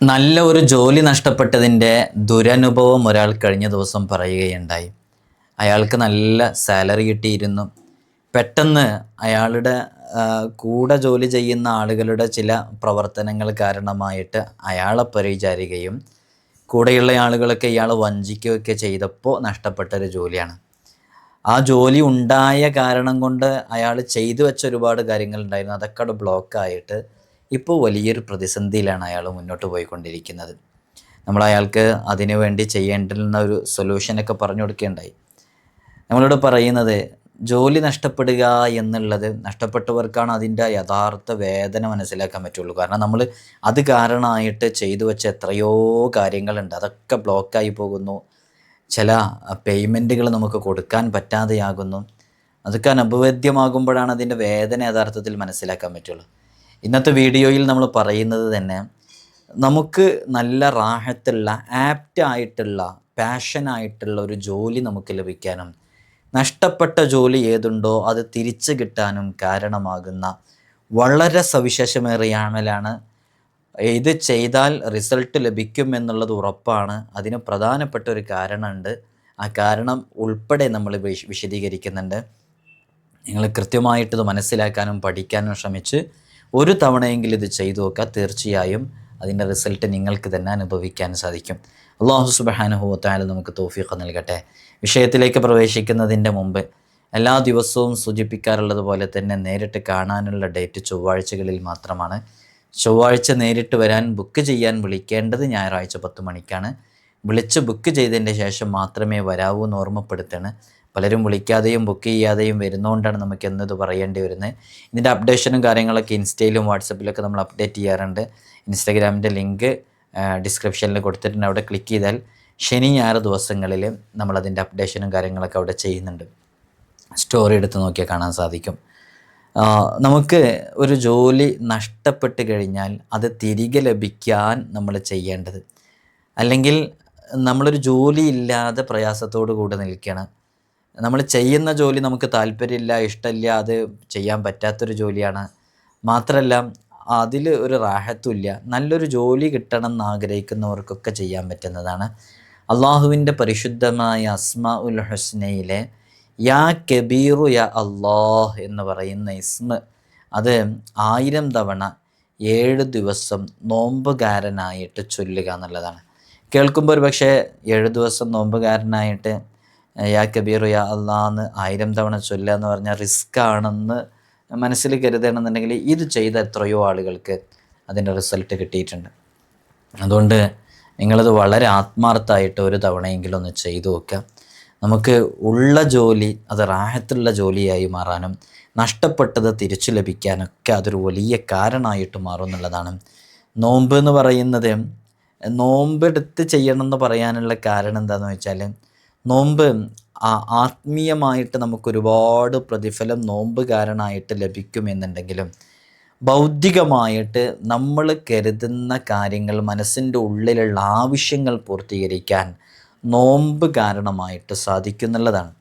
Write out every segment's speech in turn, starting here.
നല്ല ഒരു ജോലി നഷ്ടപ്പെട്ടതിന്റെ ദുരനുഭവം ഒരാൾ കഴിഞ്ഞ ദിവസം പറയുകയുണ്ടായി. അയാൾക്ക് നല്ല സാലറി കിട്ടിയിരുന്നു. പെട്ടെന്ന് അയാളുടെ കൂടെ ജോലി ചെയ്യുന്ന ആളുകളുടെ ചില പ്രവർത്തനങ്ങൾ കാരണമായിട്ട് അയാളെ പരിചാരികയും കൂടെയുള്ള ആളുകളൊക്കെ ഇയാൾ വഞ്ചിക്കുകയൊക്കെ ചെയ്തപ്പോൾ നഷ്ടപ്പെട്ട ഒരു ജോലിയാണ്. ആ ജോലി ഉണ്ടായ കാരണം കൊണ്ട് അയാൾ ചെയ്തു വെച്ച ഒരുപാട് കാര്യങ്ങൾ ഉണ്ടായിരുന്നു. അതൊക്കെ അവിടെ ബ്ലോക്കായിട്ട് ഇപ്പോൾ വലിയൊരു പ്രതിസന്ധിയിലാണ് അയാൾ മുന്നോട്ട് പോയിക്കൊണ്ടിരിക്കുന്നത്. നമ്മൾ അയാൾക്ക് അതിനു വേണ്ടി ചെയ്യേണ്ടുന്ന ഒരു സൊല്യൂഷനൊക്കെ പറഞ്ഞു കൊടുക്കുകയുണ്ടായി. നമ്മളോട് പറയുന്നത് ജോലി നഷ്ടപ്പെടുക എന്നുള്ളത് നഷ്ടപ്പെട്ടവർക്കാണ് അതിന്റെ യഥാർത്ഥ വേദന മനസ്സിലാക്കാൻ പറ്റുള്ളൂ. കാരണം നമ്മൾ അത് കാരണമായിട്ട് ചെയ്തു വെച്ച എത്രയോ കാര്യങ്ങളുണ്ട്. അതൊക്കെ ബ്ലോക്കായി പോകുന്നു. ചില പേയ്മെന്റുകൾ നമുക്ക് കൊടുക്കാൻ പറ്റാതെയാകുന്നു. അതൊക്കെ അനുഭവേദ്യമാകുമ്പോഴാണ് അതിന്റെ വേദന യഥാർത്ഥത്തിൽ മനസ്സിലാക്കാൻ പറ്റുള്ളൂ. ഇന്നത്തെ വീഡിയോയിൽ നമ്മൾ പറയുന്നത് തന്നെ നമുക്ക് നല്ല റാഹത്തുള്ള ആപ്റ്റ് ആയിട്ടുള്ള പാഷനായിട്ടുള്ള ഒരു ജോലി നമുക്ക് ലഭിക്കാനും നഷ്ടപ്പെട്ട ജോലി ഏതുണ്ടോ അത് തിരിച്ചു കിട്ടാനും കാരണമാകുന്ന വളരെ സവിശേഷമേറിയ അമലാണ്. ഇത് ചെയ്താൽ റിസൾട്ട് ലഭിക്കും എന്നുള്ളത് ഉറപ്പാണ്. അതിന് പ്രധാനപ്പെട്ട ഒരു കാരണമുണ്ട്. ആ കാരണം ഉൾപ്പെടെ നമ്മൾ വിശദീകരിക്കുന്നുണ്ട്. നിങ്ങൾ കൃത്യമായിട്ടത് മനസ്സിലാക്കാനും പഠിക്കാനും ശ്രമിച്ച് ഒരു തവണയെങ്കിലും ഇത് ചെയ്തു നോക്കുക. തീർച്ചയായും അതിന്റെ റിസൾട്ട് നിങ്ങൾക്ക് തന്നെ അനുഭവിക്കാൻ സാധിക്കും. അള്ളാഹു സുബഹാനുഭവത്തായാലും നമുക്ക് തോഫീഖ് നൽകട്ടെ. വിഷയത്തിലേക്ക് പ്രവേശിക്കുന്നതിന്റെ മുമ്പ് എല്ലാ ദിവസവും സൂചിപ്പിക്കാറുള്ളത് പോലെ തന്നെ നേരിട്ട് കാണാനുള്ള ഡേറ്റ് ചൊവ്വാഴ്ചകളിൽ മാത്രമാണ്. ചൊവ്വാഴ്ച നേരിട്ട് വരാൻ ബുക്ക് ചെയ്യാൻ വിളിക്കേണ്ടത് ഞായറാഴ്ച പത്ത് മണിക്കാണ്. വിളിച്ച് ബുക്ക് ചെയ്തതിന്റെ ശേഷം മാത്രമേ വരാവൂ എന്ന് ഓർമ്മപ്പെടുത്താണ് പലരും വിളിക്കാതെയും ബുക്ക് ചെയ്യാതെയും വരുന്നതുകൊണ്ടാണ് നമുക്ക് എന്നത് പറയേണ്ടി വരുന്നത്. ഇതിന്റെ അപ്ഡേഷനും കാര്യങ്ങളൊക്കെ ഇൻസ്റ്റയിലും വാട്സപ്പിലൊക്കെ നമ്മൾ അപ്ഡേറ്റ് ചെയ്യാറുണ്ട്. ഇൻസ്റ്റാഗ്രാമിന്റെ ലിങ്ക് ഡിസ്ക്രിപ്ഷനിൽ കൊടുത്തിട്ടുണ്ട്. അവിടെ ക്ലിക്ക് ചെയ്താൽ ശനി ഞായർ ദിവസങ്ങളിൽ നമ്മളതിന്റെ അപ്ഡേഷനും കാര്യങ്ങളൊക്കെ അവിടെ ചെയ്യുന്നുണ്ട്. സ്റ്റോറി എടുത്ത് നോക്കിയാൽ കാണാൻ സാധിക്കും. നമുക്ക് ഒരു ജോലി നഷ്ടപ്പെട്ട് കഴിഞ്ഞാൽ അത് തിരികെ ലഭിക്കാൻ നമ്മൾ ചെയ്യേണ്ടത്. അല്ലെങ്കിൽ നമ്മളൊരു ജോലി ഇല്ലാതെ പ്രയാസത്തോടു കൂടെ നിൽക്കുകയാണ്. നമ്മൾ ചെയ്യുന്ന ജോലി നമുക്ക് താല്പര്യമില്ല ഇഷ്ടമില്ല അത് ചെയ്യാൻ പറ്റാത്തൊരു ജോലിയാണ്. മാത്രമല്ല അതിൽ ഒരു റാഹത്തുമില്ല നല്ലൊരു ജോലി കിട്ടണം എന്ന് ആഗ്രഹിക്കുന്നവർക്കൊക്കെ ചെയ്യാൻ പറ്റുന്നതാണ്. അള്ളാഹുവിന്റെ പരിശുദ്ധമായ അസ്മ ഉൽ ഹുസ്നയിലെ യാ കബീറു യാ അള്ളാഹ് എന്ന് പറയുന്ന ഇസ്മ അത് ആയിരം തവണ ഏഴ് ദിവസം നോമ്പുകാരനായിട്ട് ചൊല്ലുക എന്നുള്ളതാണ്. കേൾക്കുമ്പോൾ ഒരു പക്ഷേ ഏഴ് ദിവസം നോമ്പുകാരനായിട്ട് യാ കബീറു യാ അള്ളാന്ന് ആയിരം തവണ ചൊല്ലുക എന്ന് പറഞ്ഞാൽ റിസ്ക് ആണെന്ന് മനസ്സിൽ കരുതണമെന്നുണ്ടെങ്കിൽ ഇത് ചെയ്ത എത്രയോ ആളുകൾക്ക് അതിന്റെ റിസൾട്ട് കിട്ടിയിട്ടുണ്ട്. അതുകൊണ്ട് നിങ്ങളത് വളരെ ആത്മാർത്ഥമായിട്ട് ഒരു തവണയെങ്കിലും ഒന്ന് ചെയ്തു നോക്കുക. നമുക്ക് ഉള്ള ജോലി അത് റാഹത്തുള്ള ജോലിയായി മാറാനും നഷ്ടപ്പെട്ടത് തിരിച്ചു ലഭിക്കാനൊക്കെ അതൊരു വലിയ കാരണമായിട്ട് മാറും എന്നുള്ളതാണ്. നോമ്പ് എന്ന് പറയുന്നത് നോമ്പെടുത്ത് ചെയ്യണം എന്ന് പറയാനുള്ള കാരണം എന്താണെന്ന് വെച്ചാൽ നോമ്പ് ആത്മീയമായിട്ട് നമുക്ക് ഒരുപാട് പ്രതിഫലം നോമ്പുകാരനായിട്ട് ലഭിക്കുമെന്നുണ്ടെങ്കിലും ബൗദ്ധികമായിട്ട് നമ്മൾ കരുതുന്ന കാര്യങ്ങൾ മനസ്സിന്റെ ഉള്ളിലുള്ള ആവശ്യങ്ങൾ പൂർത്തീകരിക്കാൻ നോമ്പ് കാരണമായിട്ട് സാധിക്കുന്നുള്ളതാണ്.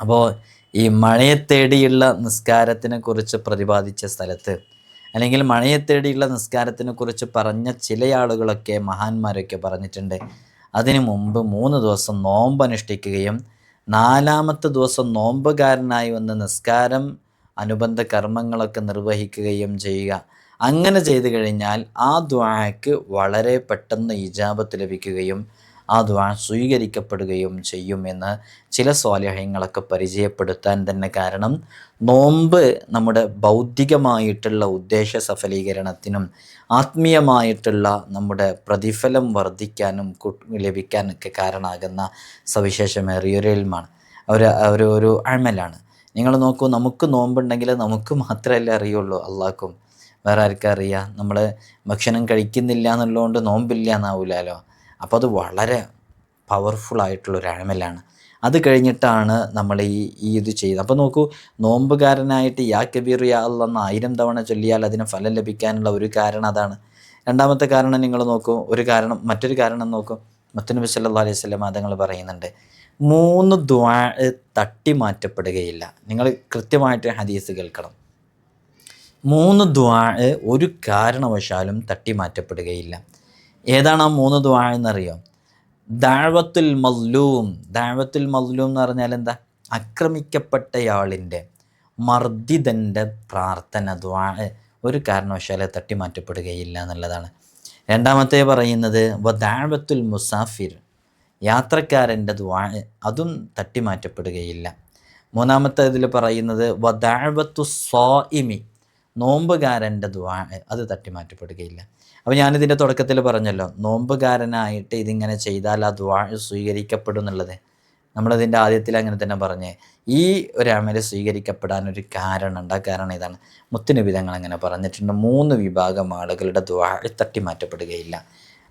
അപ്പോൾ ഈ മഴയെ തേടിയുള്ള നിസ്കാരത്തിനെ കുറിച്ച് പ്രതിപാദിച്ച സ്ഥലത്ത് അല്ലെങ്കിൽ മഴയെ തേടിയുള്ള നിസ്കാരത്തിനെ കുറിച്ച് പറഞ്ഞ ചില ആളുകളൊക്കെ മഹാന്മാരൊക്കെ പറഞ്ഞിട്ടുണ്ട്. അതിനു മുമ്പ് മൂന്ന് ദിവസം നോമ്പ് അനുഷ്ഠിക്കുകയും നാലാമത്തെ ദിവസം നോമ്പുകാരനായി വന്ന് നിസ്കാരം അനുബന്ധ കർമ്മങ്ങളൊക്കെ നിർവഹിക്കുകയും ചെയ്യുക. അങ്ങനെ ചെയ്തു കഴിഞ്ഞാൽ ആ ദ്വാക്ക് വളരെ പെട്ടെന്ന് ഇജാബത്ത് ലഭിക്കുകയും ആ ദ്വാ സ്വീകരിക്കപ്പെടുകയും ചെയ്യുമെന്ന് ചില സ്വാലഹ്യങ്ങളൊക്കെ പരിചയപ്പെടുത്താൻ തന്നെ കാരണം നോമ്പ് നമ്മുടെ ബൗദ്ധികമായിട്ടുള്ള ഉദ്ദേശ സഫലീകരണത്തിനും ആത്മീയമായിട്ടുള്ള നമ്മുടെ പ്രതിഫലം വർദ്ധിക്കാനും ലഭിക്കാനൊക്കെ കാരണമാകുന്ന സവിശേഷമേറിയൊരു ഇൽമാണ് ഒരു ഒരു ഒരു അമലാണ്. നിങ്ങൾ നോക്കൂ നമുക്ക് നോമ്പുണ്ടെങ്കിൽ നമുക്ക് മാത്രമല്ലേ അറിയുള്ളൂ അള്ളാഹ്ക്കും. വേറെ ആർക്കും അറിയാം. നമ്മൾ ഭക്ഷണം കഴിക്കുന്നില്ല എന്നുള്ളതുകൊണ്ട് നോമ്പില്ല എന്നാവില്ലല്ലോ അപ്പോൾ അത് വളരെ പവർഫുള്ളായിട്ടുള്ളൊരു അഴമലാണ് അത് കഴിഞ്ഞിട്ടാണ് നമ്മൾ ഈ ഈ ഇത് ചെയ്യുന്നത് അപ്പോൾ നോക്കൂ നോമ്പുകാരനായിട്ട് യാ കബീർ യാ അല്ലെന്ന് ആയിരം തവണ ചൊല്ലിയാൽ അതിന് ഫലം ലഭിക്കാനുള്ള ഒരു കാരണം അതാണ്. രണ്ടാമത്തെ കാരണം നിങ്ങൾ നോക്കൂ ഒരു കാരണം മറ്റൊരു കാരണം നോക്കൂ. മുത്തനബി സല്ലാ അലൈഹി സ്വലം അതങ്ങൾ പറയുന്നുണ്ട് മൂന്ന് ദ്വാ തട്ടി മാറ്റപ്പെടുകയില്ല. നിങ്ങൾ കൃത്യമായിട്ട് ഹദീസ് കേൾക്കണം. മൂന്ന് ദ്വാ ഒരു കാരണവശാലും തട്ടിമാറ്റപ്പെടുകയില്ല ഏതാണ് ആ മൂന്ന് ദ്വാ എന്നറിയോ? ദാഴ്വത്തുൽ മല്ലൂം ദാഴ്വത്തുൽ മല്ലൂം എന്ന് പറഞ്ഞാൽ എന്താ? ആക്രമിക്കപ്പെട്ടയാളിന്റെ മർദ്ദിതന്റെ പ്രാർത്ഥന ദ്വാ ഒരു കാരണവശാലും തട്ടിമാറ്റപ്പെടുകയില്ല എന്നുള്ളതാണ്. രണ്ടാമത്തെ പറയുന്നത് വദാവത്തുൽ മുസാഫിർ. യാത്രക്കാരന്റെ ദ്വാ അതും തട്ടിമാറ്റപ്പെടുകയില്ല. മൂന്നാമത്തെ ഇതിൽ പറയുന്നത് വദാവത്തു സ്വാഇമി നോമ്പുകാരന്റെ ദ്വാ അത് തട്ടിമാറ്റപ്പെടുകയില്ല. അപ്പോൾ ഞാനിതിന്റെ തുടക്കത്തിൽ പറഞ്ഞല്ലോ നോമ്പുകാരനായിട്ട് ഇതിങ്ങനെ ചെയ്താൽ ആ ദ്വാ സ്വീകരിക്കപ്പെടും എന്നുള്ളത് നമ്മളതിന്റെ ആദ്യത്തിൽ അങ്ങനെ തന്നെ പറഞ്ഞേ ഈ ഒരു അമൽ സ്വീകരിക്കപ്പെടാൻ ഒരു കാരണമുണ്ട് ആ കാരണം ഇതാണ്. മുത്തുനബി തങ്ങൾ അങ്ങനെ പറഞ്ഞിട്ടുണ്ട്. മൂന്ന് വിഭാഗം ആളുകളുടെ തട്ടി മാറ്റപ്പെടുകയില്ല.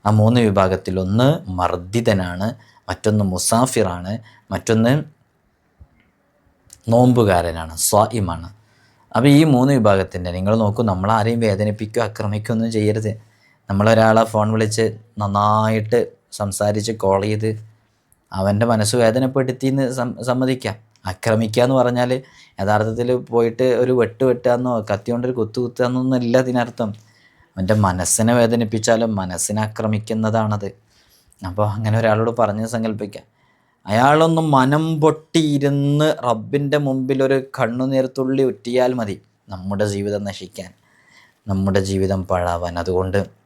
ആ മൂന്ന് വിഭാഗത്തിൽ ഒന്ന് മർദ്ദിതനാണ് മറ്റൊന്ന് മുസാഫിറാണ് മറ്റൊന്ന് നോമ്പുകാരനാണ് സ്വായിമാണ്. അപ്പോൾ ഈ മൂന്ന് വിഭാഗത്തിന്റെ നിങ്ങൾ നോക്കൂ നമ്മളാരെയും വേദനിപ്പിക്കുകയോ ആക്രമിക്കുകയോ ഒന്നും ചെയ്യരുത്. നമ്മളൊരാളെ ഫോൺ വിളിച്ച് നന്നായിട്ട് സംസാരിച്ച് കോൾ ചെയ്ത് അവന്റെ മനസ്സ് വേദനപ്പെടുത്തി എന്ന് സമ്മതിക്കാം. ആക്രമിക്കുക എന്ന് പറഞ്ഞാൽ യഥാർത്ഥത്തിൽ പോയിട്ട് ഒരു വെട്ട് വെട്ടാന്നോ കത്തി കൊണ്ടൊരു കുത്തു കുത്തുകയെന്നൊന്നും ഇല്ല അതിനർത്ഥം. അവന്റെ മനസ്സിനെ വേദനിപ്പിച്ചാലും മനസ്സിനെ ആക്രമിക്കുന്നതാണത് അപ്പോൾ അങ്ങനെ ഒരാളോട് പറഞ്ഞ് സങ്കല്പിക്കാം അയാളൊന്ന് മനം പൊട്ടിയിരുന്ന് റബ്ബിന്റെ മുമ്പിൽ ഒരു കണ്ണുനീർത്തുള്ളി ഉറ്റിയാൽ മതി നമ്മുടെ ജീവിതം നശിക്കാൻ. നമ്മുടെ ജീവിതം പാഴാവാൻ. അതുകൊണ്ട്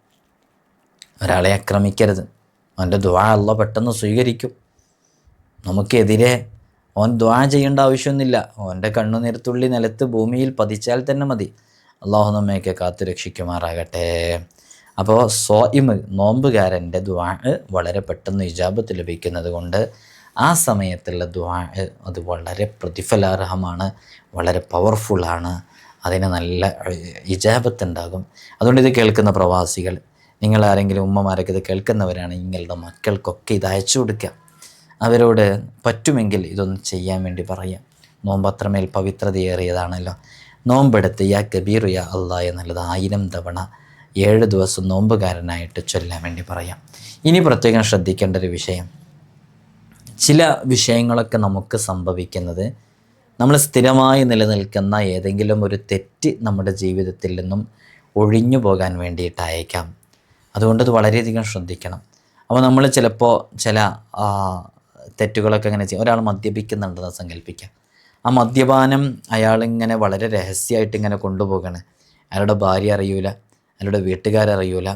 ഒരാളെ ആക്രമിക്കരുത്. അവന്റെ ദ്വാ അല്ല പെട്ടെന്ന് സ്വീകരിക്കും. നമുക്കെതിരെ അവൻ ദ്വാ ചെയ്യേണ്ട ആവശ്യമൊന്നുമില്ല. അവന്റെ കണ്ണുനീർത്തുള്ളി നിലത്ത് ഭൂമിയിൽ പതിച്ചാൽ തന്നെ മതി. അള്ളാഹു നമ്മയൊക്കെ കാത്തു രക്ഷിക്കുമാറാകട്ടെ. അപ്പോൾ സോയിമ് നോമ്പുകാരന്റെ ദ്വാ വളരെ പെട്ടെന്ന് ഇജാബത്ത് ലഭിക്കുന്നത് കൊണ്ട് ആ സമയത്തുള്ള ദ്വാ അത് വളരെ പ്രതിഫലാർഹമാണ് വളരെ പവർഫുള്ളാണ് അതിന് നല്ല ഇജാബത്ത് ഉണ്ടാകും. അതുകൊണ്ട് ഇത് കേൾക്കുന്ന പ്രവാസികൾ നിങ്ങൾ ആരെങ്കിലും ഉമ്മമാരൊക്കെ ഇത് കേൾക്കുന്നവരാണ് നിങ്ങളുടെ മക്കൾക്കൊക്കെ ഇത് അയച്ചു കൊടുക്കുക. അവരോട് പറ്റുമെങ്കിൽ ഇതൊന്ന് ചെയ്യാൻ വേണ്ടി പറയാം. നോമ്പത്രമേൽ പവിത്രതയേറിയതാണല്ലോ. നോമ്പെടുത്ത് യാ കബീറു യാ അള്ളാ എന്നുള്ളത് ആയിരം തവണ ഏഴ് ദിവസം നോമ്പുകാരനായിട്ട് ചൊല്ലാൻ വേണ്ടി പറയാം. ഇനി പ്രത്യേകം ശ്രദ്ധിക്കേണ്ട ഒരു വിഷയം. ചില വിഷയങ്ങളൊക്കെ നമുക്ക് സംഭവിക്കുന്നത് നമ്മൾ സ്ഥിരമായി നിലനിൽക്കുന്ന ഏതെങ്കിലും ഒരു തെറ്റ് നമ്മുടെ ജീവിതത്തിൽ നിന്നും ഒഴിഞ്ഞു പോകാൻ വേണ്ടിയിട്ടായേക്കാം അതുകൊണ്ട് അത് വളരെയധികം ശ്രദ്ധിക്കണം. അപ്പോൾ നമ്മൾ ചിലപ്പോൾ ചില തെറ്റുകളൊക്കെ അങ്ങനെ ചെയ്യും. ഒരാൾ മദ്യപിക്കുന്നുണ്ടെന്ന് സങ്കല്പിക്കാം. ആ മദ്യപാനം അയാളിങ്ങനെ വളരെ രഹസ്യമായിട്ട് ഇങ്ങനെ കൊണ്ടുപോകണം അയാളുടെ ഭാര്യ അറിയൂല അയാളുടെ വീട്ടുകാരറിയൂല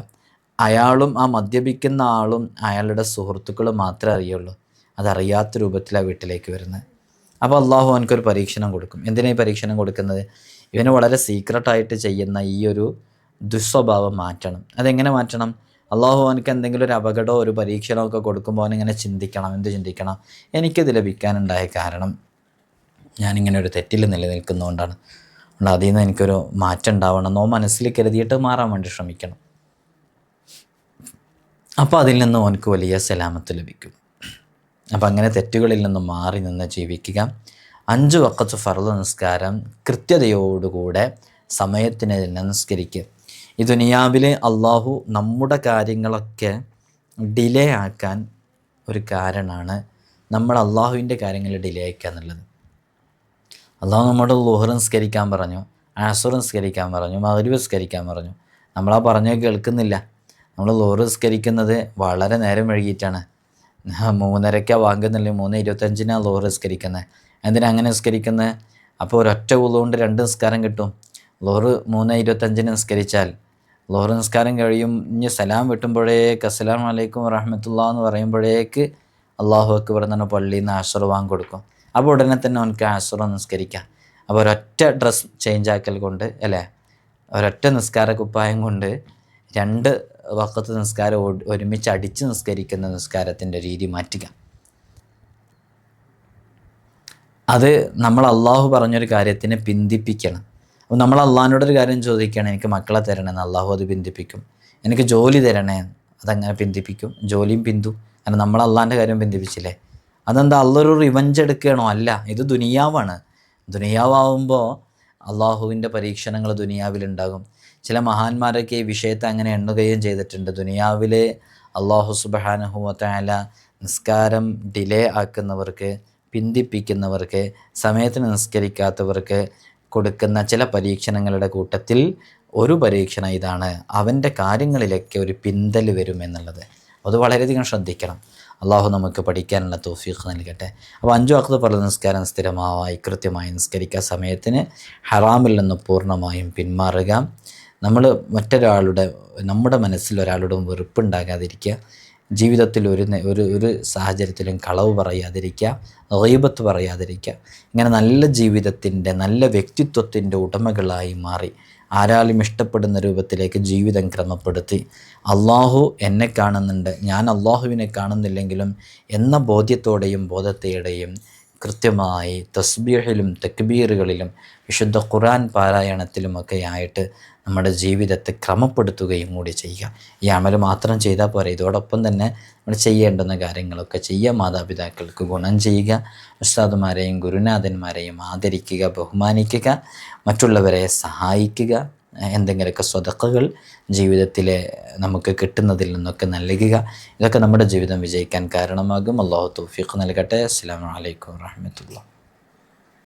അയാളും ആ മദ്യപിക്കുന്ന ആളും അയാളുടെ സുഹൃത്തുക്കളും മാത്രമേ അറിയുള്ളൂ. അതറിയാത്ത രൂപത്തിലാണ് വീട്ടിലേക്ക് വരുന്നത്. അപ്പോൾ അള്ളാഹു അവനക്കൊരു പരീക്ഷണം കൊടുക്കും. എന്തിനാണ് ഈ പരീക്ഷണം കൊടുക്കുന്നത്? ഇവന് വളരെ സീക്രട്ടായിട്ട് ചെയ്യുന്ന ഈ ഒരു ദുസ്വഭാവം മാറ്റണം. അതെങ്ങനെ മാറ്റണം? അള്ളാഹു അവനക്ക് എന്തെങ്കിലും ഒരു അപകടമോ ഒരു പരീക്ഷണമോ ഒക്കെ കൊടുക്കുമ്പോൾ അവനിങ്ങനെ ചിന്തിക്കണം. എന്ത് ചിന്തിക്കണം? എനിക്കിത് ലഭിക്കാനുണ്ടായ കാരണം ഞാനിങ്ങനെ ഒരു തെറ്റിൽ നിലനിൽക്കുന്നതുകൊണ്ടാണ് അതുകൊണ്ട് അതിൽ നിന്ന് എനിക്കൊരു മാറ്റം ഉണ്ടാവണം. എന്നോ മനസ്സിൽ കരുതിയിട്ട് മാറാൻ വേണ്ടി ശ്രമിക്കണം. അപ്പോൾ അതിൽ നിന്ന് അവനക്ക് വലിയ സലാമത്ത് ലഭിക്കും. അപ്പം അങ്ങനെ തെറ്റുകളിൽ നിന്ന് മാറി നിന്ന് ജീവിക്കുക. അഞ്ച് വക്കത്ത് ഫർദ് നിസ്കാരം കൃത്യതയോടുകൂടെ സമയത്തിന് നമസ്കരിക്കുക ഈ ദുനിയാവിൽ അള്ളാഹു നമ്മുടെ കാര്യങ്ങളൊക്കെ ഡിലേ ആക്കാൻ ഒരു കാരണമാണ് നമ്മൾ അള്ളാഹുവിന്റെ കാര്യങ്ങൾ ഡിലേ ആക്കുക എന്നുള്ളത്. അള്ളാഹു നമ്മുടെ ലുഹർ നിസ്കരിക്കാൻ പറഞ്ഞു ആസുർ നിസ്കരിക്കാൻ പറഞ്ഞു മകരുവ് നിസ്കരിക്കാൻ പറഞ്ഞു. നമ്മളാ പറഞ്ഞ കേൾക്കുന്നില്ല. നമ്മൾ ലുഹർ നിസ്കരിക്കുന്നത് വളരെ നേരം വൈകിട്ടാണ് മൂന്നരക്കാ വാങ്ങുന്നില്ലേ മൂന്ന് ഇരുപത്തഞ്ചിനാണ് ലോഹർ നിസ്കരിക്കുന്നത്. എന്തിനാ അങ്ങനെ നിസ്കരിക്കുന്നത്? അപ്പോൾ ഒരൊറ്റ ഉള്ളുകൊണ്ട് രണ്ട് നിസ്കാരം കിട്ടും. ലോഹർ മൂന്ന് ഇരുപത്തഞ്ചിന് നിസ്കരിച്ചാൽ ലോഹർ നിസ്കാരം കഴിയും. ഇനി സലാം വെട്ടുമ്പോഴേക്ക് അസ്സലാം വലൈക്കും വറഹമത്തുള്ള എന്ന് പറയുമ്പോഴേക്ക് അള്ളാഹു അക്ബർ തന്നെ പള്ളിയിൽ നിന്ന് ആശ്രവാൻ കൊടുക്കും അപ്പോൾ ഉടനെ തന്നെ അവനക്ക് ആശ്രവം നിസ്കരിക്കാം. അപ്പോൾ ഒരൊറ്റ ഡ്രസ്സ് ചേഞ്ച് ആക്കൽ കൊണ്ട് അല്ലേ? ഒരൊറ്റ നിസ്കാര കുപ്പായം കൊണ്ട് രണ്ട് വക്കത്ത് നിസ്കാരം ഒരുമിച്ച് അടിച്ച് നിസ്കരിക്കുന്ന നിസ്കാരത്തിന്റെ രീതി മാറ്റുക. അത് നമ്മൾ അള്ളാഹു പറഞ്ഞൊരു കാര്യത്തിനെ പിന്തിപ്പിക്കണം. അപ്പോൾ നമ്മൾ അള്ളാഹിനോടൊരു കാര്യം ചോദിക്കുകയാണ് എനിക്ക് മക്കളെ തരണേന്ന് അള്ളാഹു അത് പിന്തിപ്പിക്കും. എനിക്ക് ജോലി തരണേ അതങ്ങനെ പിന്തിപ്പിക്കും. ജോലിയും പിന്തു. കാരണം നമ്മൾ അള്ളാഹിന്റെ കാര്യം പിന്തിപ്പിച്ചില്ലേ? അതെന്താ അള്ളൊരു റിവഞ്ച് എടുക്കുകയാണോ? അല്ല ഇത് ദുനിയാവാണ്. ദുനിയാവുമ്പോൾ അള്ളാഹുവിന്റെ പരീക്ഷണങ്ങൾ ദുനിയാവിലുണ്ടാകും. ചില മഹാന്മാരൊക്കെ ഈ വിഷയത്തെ അങ്ങനെ എണ്ണുകയും ചെയ്തിട്ടുണ്ട്. ദുനിയാവിലെ അള്ളാഹു സുബാനഹുവല നിസ്കാരം ഡിലേ ആക്കുന്നവർക്ക് പിന്തിപ്പിക്കുന്നവർക്ക് സമയത്തിന് നിസ്കരിക്കാത്തവർക്ക് കൊടുക്കുന്ന ചില പരീക്ഷണങ്ങളുടെ കൂട്ടത്തിൽ ഒരു പരീക്ഷണം ഇതാണ്. അവന്റെ കാര്യങ്ങളിലൊക്കെ ഒരു പിന്തൽ വരുമെന്നുള്ളത് അത് വളരെയധികം ശ്രദ്ധിക്കണം. അള്ളാഹു നമുക്ക് പഠിക്കാനുള്ള തോഫീഖ് നൽകട്ടെ. അപ്പോൾ അഞ്ചു വാക്കത്ത് പല നിസ്കാരം സ്ഥിരമായി കൃത്യമായി നിസ്കരിക്കുക. സമയത്തിന് ഹറാമിൽ നിന്ന് പൂർണമായും പിന്മാറുക. നമ്മൾ മറ്റൊരാളുടെ നമ്മുടെ മനസ്സിൽ ഒരാളുടെ വെറുപ്പുണ്ടാകാതിരിക്കുക. ജീവിതത്തിൽ ഒരു ഒരു ഒരു സാഹചര്യത്തിലും കളവ് പറയാതിരിക്കുക റീബത്ത് പറയാതിരിക്കുക. ഇങ്ങനെ നല്ല ജീവിതത്തിന്റെ നല്ല വ്യക്തിത്വത്തിന്റെ ഉടമകളായി മാറി ആരാലും ഇഷ്ടപ്പെടുന്ന രൂപത്തിലേക്ക് ജീവിതം ക്രമപ്പെടുത്തി. അള്ളാഹു എന്നെ കാണുന്നുണ്ട്. ഞാൻ അള്ളാഹുവിനെ കാണുന്നില്ലെങ്കിലും എന്ന ബോധ്യത്തോടെയും ബോധത്തെയുടെയും കൃത്യമായി തസ്ബീഹിലും തക്ബീറുകളിലും വിശുദ്ധ ഖുറാൻ പാരായണത്തിലുമൊക്കെ ആയിട്ട് നമ്മുടെ ജീവിതത്തെ ക്രമപ്പെടുത്തുകയും കൂടി ചെയ്യുക. ഈ അമൽ മാത്രം ചെയ്താൽ പോരെ. ഇതോടൊപ്പം തന്നെ നമ്മൾ ചെയ്യേണ്ടുന്ന കാര്യങ്ങളൊക്കെ ചെയ്യുക. മാതാപിതാക്കൾക്ക് ഗുണം ചെയ്യുക. ഉസ്താദുമാരെയും ഗുരുനാഥന്മാരെയും ആദരിക്കുക ബഹുമാനിക്കുക മറ്റുള്ളവരെ സഹായിക്കുക എന്തെങ്കിലുമൊക്കെ സ്വതക്കകൾ ജീവിതത്തിൽ നമുക്ക് കിട്ടുന്നതിൽ നിന്നൊക്കെ നൽകുക. ഇതൊക്കെ നമ്മുടെ ജീവിതം വിജയിക്കാൻ കാരണമാകും. അള്ളാഹു തൗഫീഖ് നൽകട്ടെ. അസ്സാം വലൈക്കും വാഹമത്തുള്ള